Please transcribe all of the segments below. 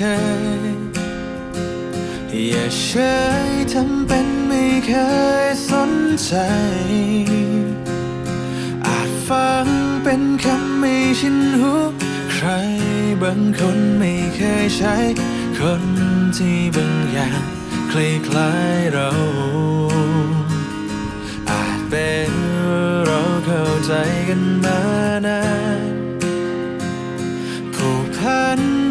เฉยอย่าเฉยทำเป็นไม่เคยสนใจ อาจฟังเป็นคำไม่ชินหู ใครบางคนไม่เคยใช้ คนที่บางอย่างคล้ายๆเรา อาจเป็นเราเข้าใจกันมาน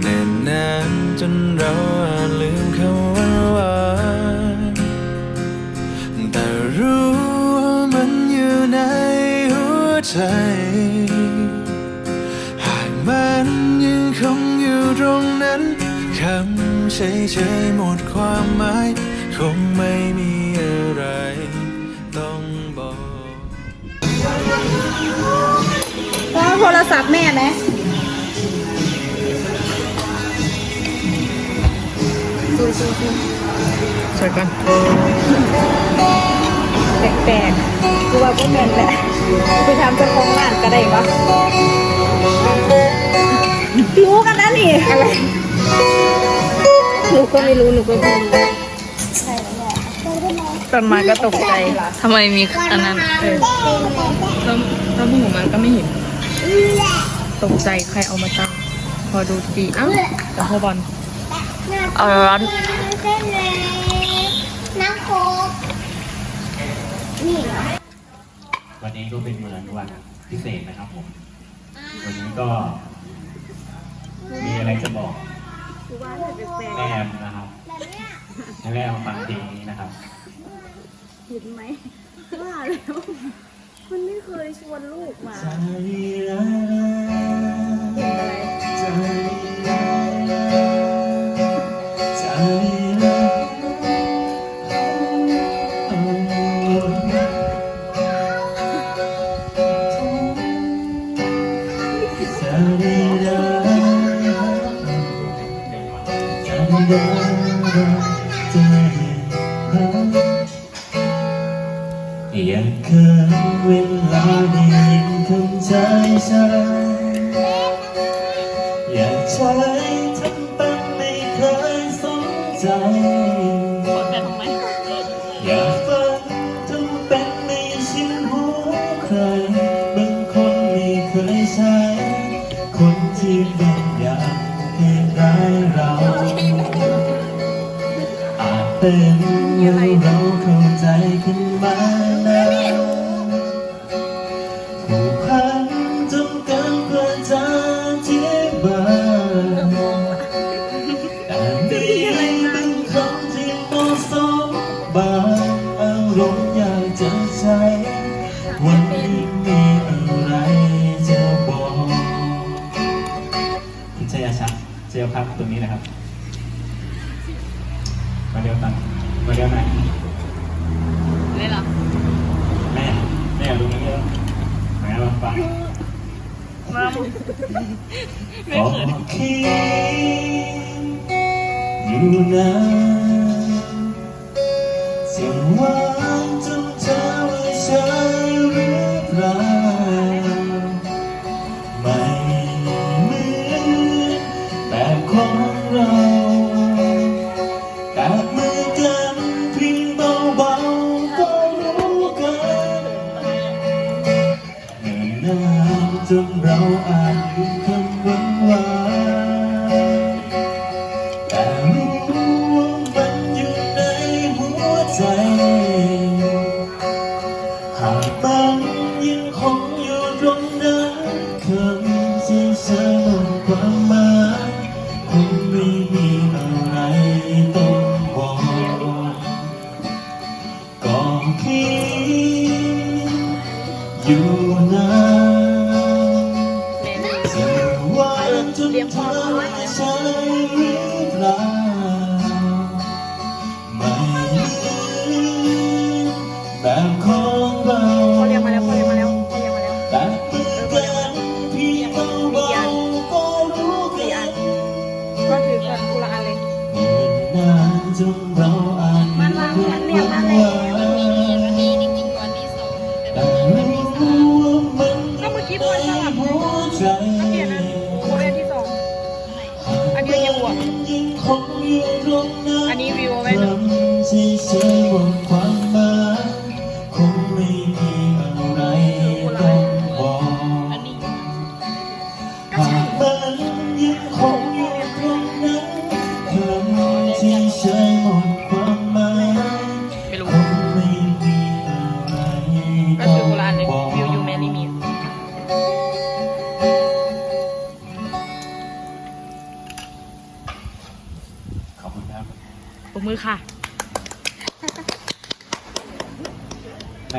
แน่นนานจนเราอาจลืมคำว่าหวานแต่รู้ว่ามันอยู่ในหัวใจ หากมันยังคงอยู่ตรงนั้นคำเฉยๆหมดความหมาย คงไม่มีอะไร ต้องบอกแล้วโทรศัพท์แม่ไหม ใช่กันแปลกๆกูว่าก็แมนแหละกูไปทำเจ้าของร้านก็ได้ปะรู้กันนะนี่อะไรหนูก็ไม่รู้หนูก็ไม่รู้ตอนมาก็ตกใจทำไมมีอันนั้นเออแล้วแล้วผู้มันก็ไม่เห็น ตกใจใครเอามาตั้งพอดูดีอ้าวแต่พอบอล เอาร้อนน้ำโค้กนี่วันนี้ก็เป็นเหมือนวันพิเศษนะครับผม วันนี้ก็ มีอะไรจะบอกแม่แอมนะครับให้แม่แอมฟังเพลงนี้นะครับเห็นไหมว่าแล้วมันไม่เคยชวนลูกมาใจร้ายเห็นอะไรใจร้า ยอยาเกินเวลาได้ยินคำใจฉันอยากใช้ทำเป็นไม่เคยสนใจอยากฟังทำเป็นไม่ชินหูใครบางคนไม่เคยใช้ คนที่บางอย่างคล้ายเราอาจเป็นว่าเราเข้าใจ มาเร็วตังมาเร็วหน่อยเลยเหรอแม่แม่ดูนี่เยอะแม่มาฟังมาขอคิดอยู่นานจะหวา นานจนเราอาจลืมคำหวังว่า ปรบมือค่ะ แต่